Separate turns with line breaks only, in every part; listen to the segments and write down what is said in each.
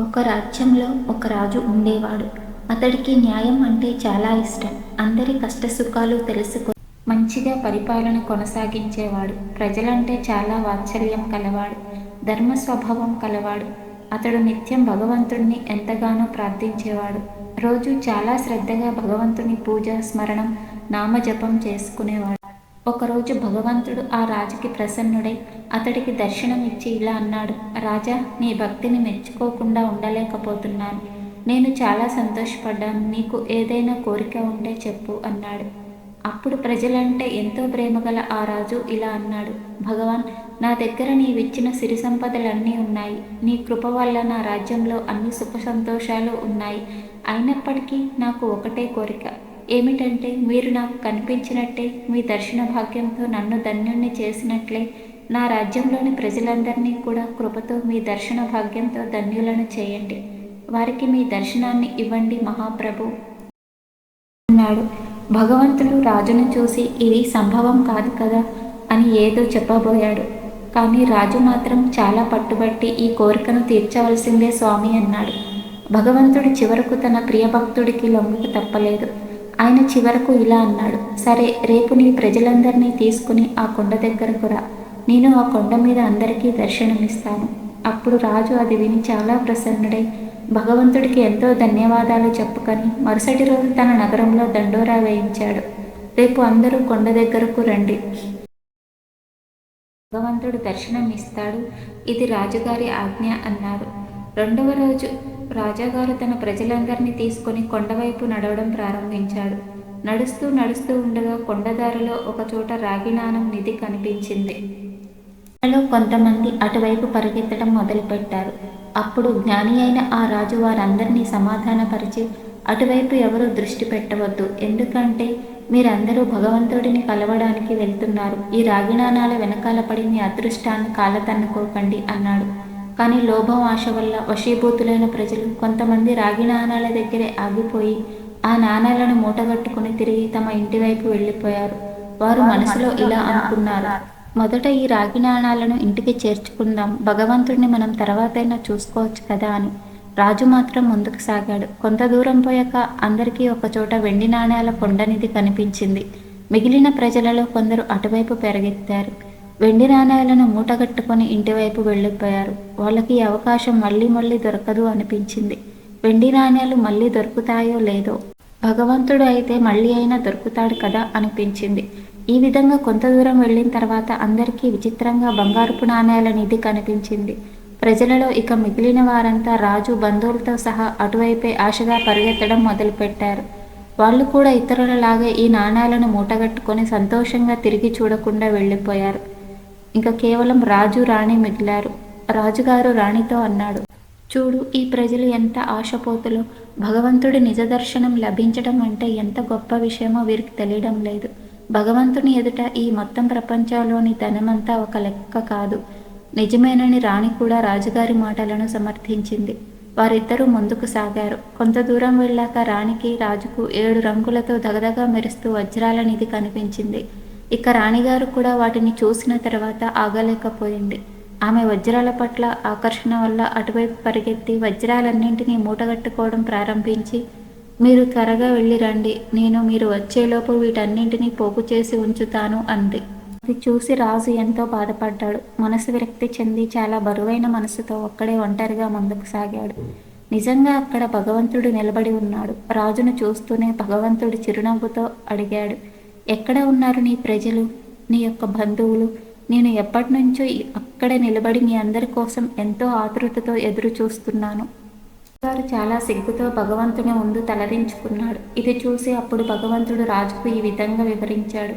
ఒక రాజ్యంలో ఒక రాజు ఉండేవాడు. అతడికి న్యాయం అంటే చాలా ఇష్టం. అందరి కష్టసుఖాలు తెలుసుకొని మంచిగా పరిపాలన కొనసాగించేవాడు. ప్రజలంటే చాలా వాత్సల్యం కలవాడు. ధర్మ స్వభావం కలవాడు. అతడు నిత్యం భగవంతుడిని ఎంతగానో ప్రార్థించేవాడు. రోజు చాలా శ్రద్ధగా భగవంతుని పూజ స్మరణం నామజపం చేసుకునేవాడు. ఒకరోజు భగవంతుడు ఆ రాజుకి ప్రసన్నుడై అతడికి దర్శనమిచ్చి ఇలా అన్నాడు రాజా నీ భక్తిని మెచ్చుకోకుండా ఉండలేకపోతున్నాను. నేను చాలా సంతోషపడ్డాను. నీకు ఏదైనా కోరిక ఉంటే చెప్పు అన్నాడు. అప్పుడు ప్రజలంటే ఎంతో ప్రేమగల ఆ రాజు ఇలా అన్నాడు భగవాన్ నా దగ్గర నీవిచ్చిన సిరి సంపదలన్నీ ఉన్నాయి. నీ కృప వల్ల నా రాజ్యంలో అన్ని సుఖ సంతోషాలు ఉన్నాయి. అయినప్పటికీ నాకు ఒకటే కోరిక. ఏమిటంటే మీరు నాకు కనిపించినట్టే మీ దర్శన భాగ్యంతో నన్ను ధన్యుణ్ణి చేసినట్లే. నా రాజ్యంలోని ప్రజలందరినీ కూడా కృపతో మీ దర్శన భాగ్యంతో ధన్యులను చేయండి. వారికి మీ దర్శనాన్ని ఇవ్వండి మహాప్రభు. అన్నాడు. భగవంతుడు రాజును చూసి ఇది సంభవం కాదు కదా అని ఏదో చెప్పబోయాడు. కానీ రాజు మాత్రం చాలా పట్టుబట్టి ఈ కోరికను తీర్చవలసిందే స్వామి అన్నాడు. భగవంతుడు చివరకు తన ప్రియభక్తుడికి లొంగకు తప్పలేదు. ఆయన చివరకు ఇలా అన్నాడు. సరే రేపు నీ ప్రజలందరినీ తీసుకుని ఆ కొండ దగ్గరకు రా. నేను ఆ కొండ మీద అందరికీ దర్శనమిస్తాను. అప్పుడు రాజు అది విని చాలా ప్రసన్నుడై భగవంతుడికి ఎంతో ధన్యవాదాలు చెప్పుకొని మరుసటి రోజు తన నగరంలో దండోరా వేయించాడు. రేపు అందరూ కొండ దగ్గరకు రండి. భగవంతుడు దర్శనం ఇస్తాడు ఇది రాజుగారి ఆజ్ఞ అన్నారు. రెండవ రోజు రాజాగారు తన ప్రజలందరినీ తీసుకొని కొండవైపు నడవడం ప్రారంభించాడు. నడుస్తూ నడుస్తూ ఉండగా కొండదారిలో ఒకచోట రాగినానం నిధి కనిపించింది. వాళ్ళలో కొంతమంది అటువైపు పరిగెత్తడం మొదలుపెట్టారు. అప్పుడు జ్ఞాని అయిన ఆ రాజు వారందరినీ సమాధానపరిచి అటువైపు ఎవరూ దృష్టి పెట్టవద్దు. ఎందుకంటే మీరందరూ భగవంతుడిని కలవడానికి వెళ్తున్నారు. ఈ రాగినాణాల వెనకాల పడి మీ అదృష్టాన్ని కాలతన్నుకోకండి అన్నాడు. కానీ లోభం ఆశ వల్ల వశీభూతులైన ప్రజలు కొంతమంది రాగి నాణాల దగ్గరే ఆగిపోయి ఆ నాణాలను మూటగట్టుకుని తిరిగి తమ ఇంటి వైపు వెళ్ళిపోయారు. వారు మనసులో ఇలా అనుకున్నారు. మొదట ఈ రాగి నాణాలను ఇంటికి చేర్చుకుందాం. భగవంతుడిని మనం తర్వాతైనా చూసుకోవచ్చు కదా అని. రాజు మాత్రం ముందుకు సాగాడు. కొంత దూరం పోయాక అందరికీ ఒకచోట వెండి నాణ్యాల కొండనిధి కనిపించింది. మిగిలిన ప్రజలలో కొందరు అటువైపు పెరగెత్తారు. వెండి నాణ్యాలను మూటగట్టుకొని ఇంటివైపు వెళ్ళిపోయారు. వాళ్ళకి ఈ అవకాశం మళ్ళీ మళ్ళీ దొరకదు అనిపించింది. వెండి నాణ్యాలు మళ్ళీ దొరుకుతాయో లేదో? భగవంతుడు అయితే మళ్ళీ అయినా దొరుకుతాడు కదా అనిపించింది. ఈ విధంగా కొంత దూరం వెళ్ళిన తర్వాత అందరికీ విచిత్రంగా బంగారుపు నాణ్యాల నిధి కనిపించింది. ప్రజలలో ఇక మిగిలిన వారంతా రాజు బంధువులతో సహా అటువైపే ఆశగా పరిగెత్తడం మొదలుపెట్టారు. వాళ్ళు కూడా ఇతరులలాగే ఈ నాణ్యాలను మూటగట్టుకొని సంతోషంగా తిరిగి చూడకుండా వెళ్ళిపోయారు. ఇంకా కేవలం రాజు రాణి మిగిలారు. రాజుగారు రాణితో అన్నాడు చూడు ఈ ప్రజలు ఎంత ఆశపోతులు. భగవంతుడి నిజ దర్శనం లభించడం అంటే ఎంత గొప్ప విషయమో వీరికి తెలియడం లేదు. భగవంతుని ఎదుట ఈ మొత్తం ప్రపంచంలోని ధనమంతా ఒక లెక్క కాదు. నిజమేనని రాణి కూడా రాజుగారి మాటలను సమర్థించింది. వారిద్దరూ ముందుకు సాగారు. కొంత దూరం వెళ్ళాక రాణికి రాజుకు ఏడు రంగులతో దగదగా మెరుస్తూ వజ్రాల నిధి కనిపించింది. ఇక రాణిగారు కూడా వాటిని చూసిన తర్వాత ఆగలేకపోయింది. ఆమె వజ్రాల పట్ల ఆకర్షణ వల్ల అటువైపు పరిగెత్తి వజ్రాలన్నింటినీ మూటగట్టుకోవడం ప్రారంభించి మీరు త్వరగా వెళ్ళి రండి. నేను మీరు వచ్చేలోపు వీటన్నింటినీ పోగు చేసి ఉంచుతాను అంది. అది చూసి రాజు ఎంతో బాధపడ్డాడు. మనసు విరక్తి చెంది చాలా బరువైన మనసుతో ఒక్కడే ఒంటరిగా ముందుకు సాగాడు. నిజంగా అక్కడ భగవంతుడు నిలబడి ఉన్నాడు. రాజును చూస్తూనే భగవంతుడు చిరునవ్వుతో అడిగాడు ఎక్కడ ఉన్నారు నీ ప్రజలు? నీ యొక్క బంధువులు? నేను ఎప్పటి నుంచో అక్కడ నిలబడి మీ అందరి కోసం ఎంతో ఆతృతతో ఎదురు చూస్తున్నాను గారు చాలా సిగ్గుతో భగవంతుని ముందు తలరించుకున్నాడు ఇది చూసి అప్పుడు భగవంతుడు రాజుకు ఈ విధంగా వివరించాడు.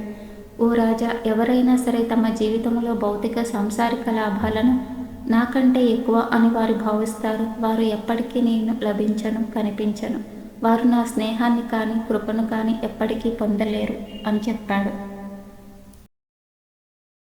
ఓ రాజా ఎవరైనా సరే తమ జీవితంలో భౌతిక సాంసారిక లాభాలను నాకంటే ఎక్కువ అని వారు భావిస్తారు. వారు ఎప్పటికీ నేను లభించను కనిపించను. వారు నా స్నేహాన్ని కానీ కృపను కానీ ఎప్పటికీ పొందలేరు అని చెప్పాడు.